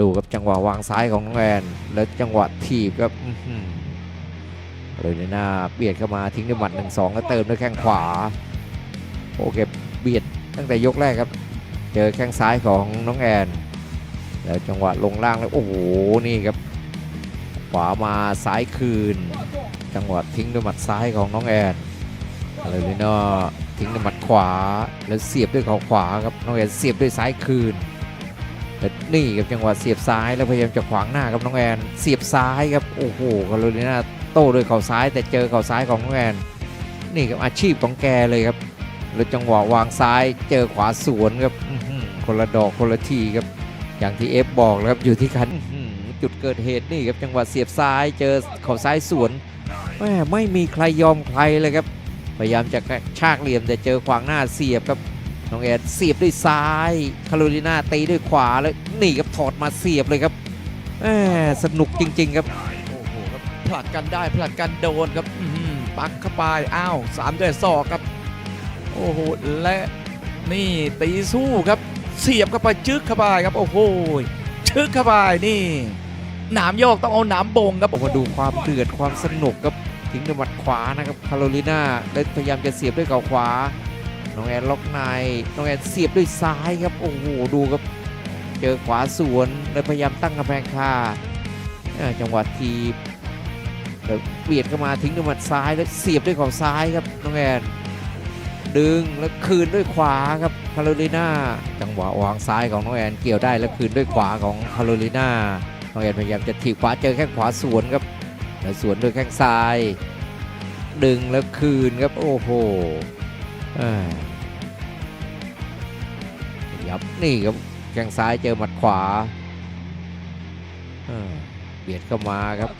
ดูครับจังหวะวางซ้ายของน้องแอนแล้วจังหวะถีบครับอื้อหือเลยในหน้าเบียดเข้ามาทิ้งด้วยหมัดหนึ่งสองแล้วเติมด้วยแข้งขวาโอเคเบียดตั้งแต่ยกแรกครับ เจอแข้งซ้ายของน้องแอน แล้วจังหวะลงล่างแล้วโอ้โหนี่ครับ ขวามาซ้ายคืน จังหวะทิ้งด้วยหมัดซ้ายของน้องแอนอะไรเลยเนาะทิ้งด้วยหมัดขวาแล้วเสียบด้วยเขาขวาครับน้องแอนเสียบด้วยซ้ายคืน แล้วนี่ครับจังหวะเสียบซ้ายแล้วพยายามจะขวางหน้าครับน้องแอนเสียบซ้ายครับโอ้โหคาโรลิน่าโต้ด้วยเข่าซ้าย แต่เจอเข่าซ้ายของน้องแอนนี่ครับอาชีพของแกเลยครับแล้วจังหวะวางซ้ายเจอขวาสวนครับคนละดอกคนละทีครับอย่างที่เอฟบอกแล้วครับอยู่ที่คันจุดเกิดเหตุนี่ครับจังหวะเสียบซ้ายเจอเข่าซ้ายสวนแม่ไม่มีใครยอมใครเลยครับพยายามจะกระชากเหลี่ยมแต่เจอขวางหน้าเสียบครับ น้องแอนเสียบด้วยซ้ายคาโรลิน่าตีด้วยขวาแล้วนี่ครับถอดมาเสียบเลยครับแหมสนุกจริง ๆ ครับโอ้โหครับผลัดกันได้ผลัดกันโดนครับอื้อหือปักเข้าไปอ้าวสามด้วยศอกครับ โอ้โหและนี่ตีสู้ครับ เสียบเข้าไปจึกเข้าไปครับ โอ้โหชึกเข้าไปนี่หนามโยกต้องเอาหนามบงครับผมมาดูความเดือดความสนุกครับทิ้งด้วยหมัดขวานะครับคาโรลิน่าแล้วพยายามจะเสียบด้วยเข่าขวา น้องแอนล็อกในน้องแอนเสียบด้วยซ้ายครับโอ้โหดูครับ เจอขวาสวนแล้วพยายามตั้งกำแพงคาอ่าจังหวะทีบแล้วเบียดเข้ามาทิ้งด้วยหมัดซ้ายแล้วเสียบด้วยข่าซ้ายครับน้องแอนดึงแล้วคืนด้วยขวาครับคาโรลิน่าจังหวะวางซ้ายของน้องแอนเกี่ยวได้แล้วคืนด้วยขวาของคาโรลิน่าน้องแอนพยายามจะถีบขวาเจอแข้งขวาสวนครับแล้วสวนด้วยแข้งซ้าย ดึงแล้วคืนครับโอ้โห ยับนี่ครับแข้งซ้ายเจอหมัดขวาอ่าเบียดเข้ามาครับ